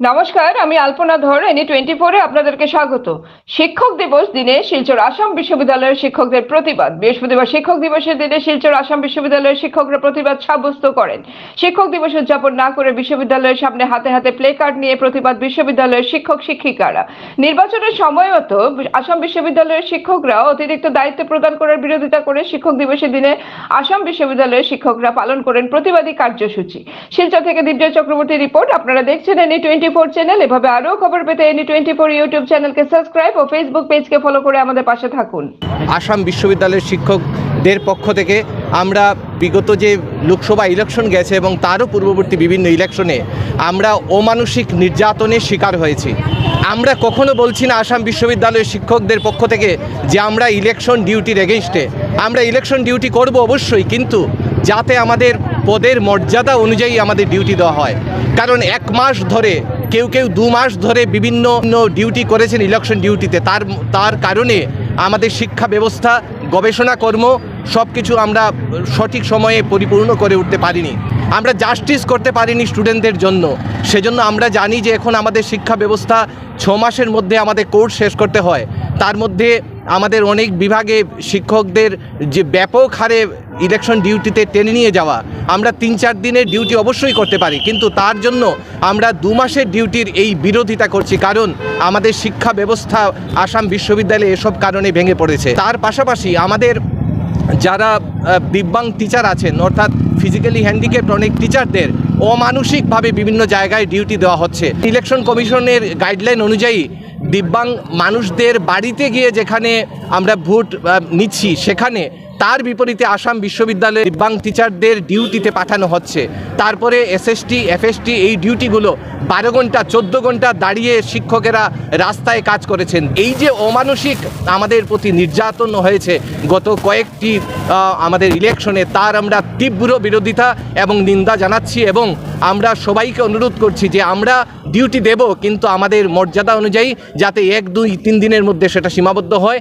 নমস্কার, আমি আলপনা ধর এনি টোয়েন্টি ফোরে আপনাদেরকে স্বাগত। শিক্ষক দিবস দিনে শিলচর আসাম বিশ্ববিদ্যালয়ের শিক্ষকদের প্রতিবাদ। বৃহস্পতিবার শিক্ষক দিবসের দিনে শিলচর আসাম বিশ্ববিদ্যালয়ের শিক্ষকরা প্রতিবাদ সাব্যস্ত করেন। শিক্ষক দিবস উদযাপন না করে বিশ্ববিদ্যালয়ের সামনে হাতে হাতে প্লে কার্ড নিয়ে প্রতিবাদ বিশ্ববিদ্যালয়ের শিক্ষক শিক্ষিকারা। নির্বাচনের সময় মতো আসাম বিশ্ববিদ্যালয়ের শিক্ষকরা অতিরিক্ত দায়িত্ব প্রদান করার বিরোধিতা করে শিক্ষক দিবসের দিনে আসাম বিশ্ববিদ্যালয়ের শিক্ষকরা পালন করেন প্রতিবাদী কার্যসূচি। শিলচর থেকে দিব্য চক্রবর্তী রিপোর্ট, আপনারা দেখছেন এনি টোয়েন্টি ফোর চ্যানেল এভাবে আরও খবর পেতে এনি টোয়েন্টি ফোর ইউটিউব চ্যানেলকে সাবস্ক্রাইব ও ফেসবুক পেজকে ফলো করে আমাদের পাশে থাকুন। আসাম বিশ্ববিদ্যালয়ের শিক্ষকদের পক্ষ থেকে আমরা বিগত যে লোকসভা ইলেকশন গেছে এবং তারও পূর্ববর্তী বিভিন্ন ইলেকশনে আমরা অমানসিক নির্যাতনের শিকার হয়েছি। আমরা কখনো বলছি না আসাম বিশ্ববিদ্যালয়ের শিক্ষকদের পক্ষ থেকে যে আমরা ইলেকশন ডিউটির এগেনস্টে আমরা ইলেকশন ডিউটি করব অবশ্যই, কিন্তু যাতে আমাদের পদের মর্যাদা অনুযায়ী আমাদের ডিউটি দেওয়া হয়। কারণ এক মাস ধরে কেউ কেউ দু মাস ধরে বিভিন্ন ডিউটি করেছেন ইলেকশন ডিউটিতে তার তার কারণে আমাদের শিক্ষা ব্যবস্থা, গবেষণা কর্ম সব কিছু আমরা সঠিক সময়ে পরিপূর্ণ করে উঠতে পারিনি। আমরা জাস্টিস করতে পারিনি স্টুডেন্টদের জন্য। সেজন্য আমরা জানি যে এখন আমাদের শিক্ষা ব্যবস্থা ছ মাসের মধ্যে আমাদের কোর্স শেষ করতে হয়। তার মধ্যে আমাদের অনেক বিভাগে শিক্ষকদের যে ব্যাপক হারে ইলেকশন ডিউটিতে টেনে নিয়ে যাওয়া। আমরা তিন চার দিনের ডিউটি অবশ্যই করতে পারি, কিন্তু তার জন্য আমরা দু মাসের ডিউটির এই বিরোধিতা করছি, কারণ আমাদের শিক্ষা ব্যবস্থা আসাম বিশ্ববিদ্যালয়ে এসব কারণে ভেঙে পড়েছে। তার পাশাপাশি আমাদের যারা দিব্যাং টিচার আছেন, অর্থাৎ ফিজিক্যালি হ্যান্ডিক্যাপ্ট অনেক টিচারদের অমানসিকভাবে বিভিন্ন জায়গায় ডিউটি দেওয়া হচ্ছে। ইলেকশন কমিশনের গাইডলাইন অনুযায়ী দিব্যাং মানুষদের বাড়িতে গিয়ে যেখানে আমরা ভোট নিচ্ছি, সেখানে তার বিপরীতে আসাম বিশ্ববিদ্যালয়ে দিব্যাং টিচারদের ডিউটিতে পাঠানো হচ্ছে। তারপরে এসএসটি, এফএসটি এই ডিউটিগুলো বারো ঘণ্টা, চোদ্দ ঘণ্টা দাঁড়িয়ে শিক্ষকেরা রাস্তায় কাজ করেছেন। এই যে অমানসিক আমাদের প্রতি নির্যাতন হয়েছে, গত কয়েকটি আমাদের ইলেকশনে তার আমরা তীব্র বিরোধিতা এবং নিন্দা জানাচ্ছি এবং আমরা সবাইকে অনুরোধ করছি যে আমরা ডিউটি দেব, কিন্তু আমাদের মর্যাদা অনুযায়ী যাতে এক দুই তিন দিনের মধ্যে সেটা সীমাবদ্ধ হয়।